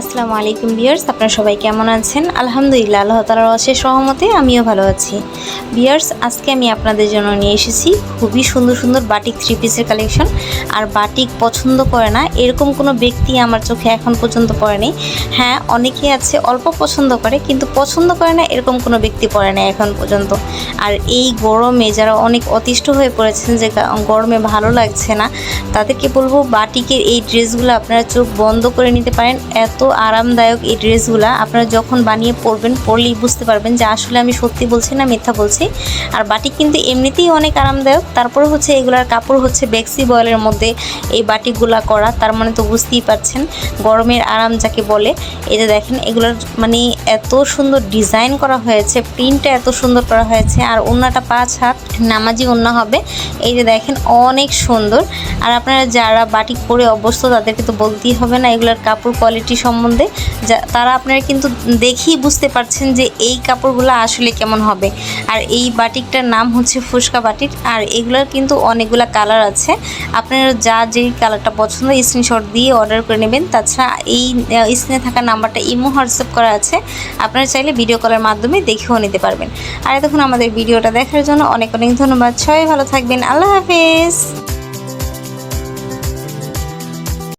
আসসালামু আলাইকুম বিয়ার্স আপনারা সবাই কেমন আছেন? আলহামদুলিল্লাহ, আল্লাহ তালার অশেষ সহমতে আমিও ভালো আছি। বিয়ার্স আজকে আমি আপনাদের জন্য নিয়ে এসেছি খুবই সুন্দর সুন্দর বাটিক থ্রি পিসের কালেকশন আর বাটিক পছন্দ করে না, এরকম কোনো ব্যক্তি আমার চোখে এখন পর্যন্ত পড়েনি। হ্যাঁ অনেকেই আছে অল্প পছন্দ করে, কিন্তু পছন্দ করে না, এরকম কোনো ব্যক্তি পড়ে না এখন পর্যন্ত। আর এই গরমে যারা অনেক অতিষ্ঠ হয়ে পড়েছেন, যে গরমে ভালো লাগছে না, তাদেরকে বলব বাটিকের এই ড্রেসগুলো আপনারা চোখ বন্ধ করে নিতে পারেন। এত আরামদায়ক এই ড্রেসগুলো আপনারা যখন বানিয়ে পরবেন, পরলেই বুঝতে পারবেন যে আসলে আমি সত্যি বলছি না মিথ্যা বলছি। আর বাটিক কিন্তু এমনিতেই অনেক আরামদায়ক। তারপরে হচ্ছে এগুলার কাপড় হচ্ছে বেক্সি বয়েলের মধ্যে এই বাটিকগুলা করা, তার মানে তো বুঝতেই পারছেন গরমের আরাম যাকে বলে। এই যে দেখেন, এগুলোর মানে এত সুন্দর ডিজাইন করা হয়েছে, প্রিন্টটা এত সুন্দর করা হয়েছে, আর ওন্নাটা পাঁচ হাত নামাজি ওন্না হবে। এই যে দেখেন, অনেক সুন্দর। আর আপনারা যারা বাটিক পরে অভ্যস্ত, তাদেরকে তো বলতেই হবে না, এগুলোর কাপড় কোয়ালিটি সম্বন্ধে, যা, তারা আপনারা কিন্তু দেখেই বুঝতে পারছেন যে এই কাপড়গুলো আসলে কেমন হবে। আর এই বাটিকটার নাম হচ্ছে ফুসকা বাটিক, আর এগুলোর কিন্তু অনেকগুলো কালার আছে। আপনারা যা যেই কালারটা পছন্দ স্ক্রিনশট দিয়ে অর্ডার করে নেবেন। তাছাড়া এই স্ক্রিনে থাকা নাম্বারটা ইমো, হোয়াটসঅ্যাপ করা আছে। আপনারা চাইলে ভিডিও কলের মাধ্যমে দেখেও নিতে পারবেন। আর এতক্ষণ আমাদের ভিডিওটা দেখার জন্য অনেক অনেক ধন্যবাদ। সবাই ভালো থাকবেন। আল্লাহ হাফেজ।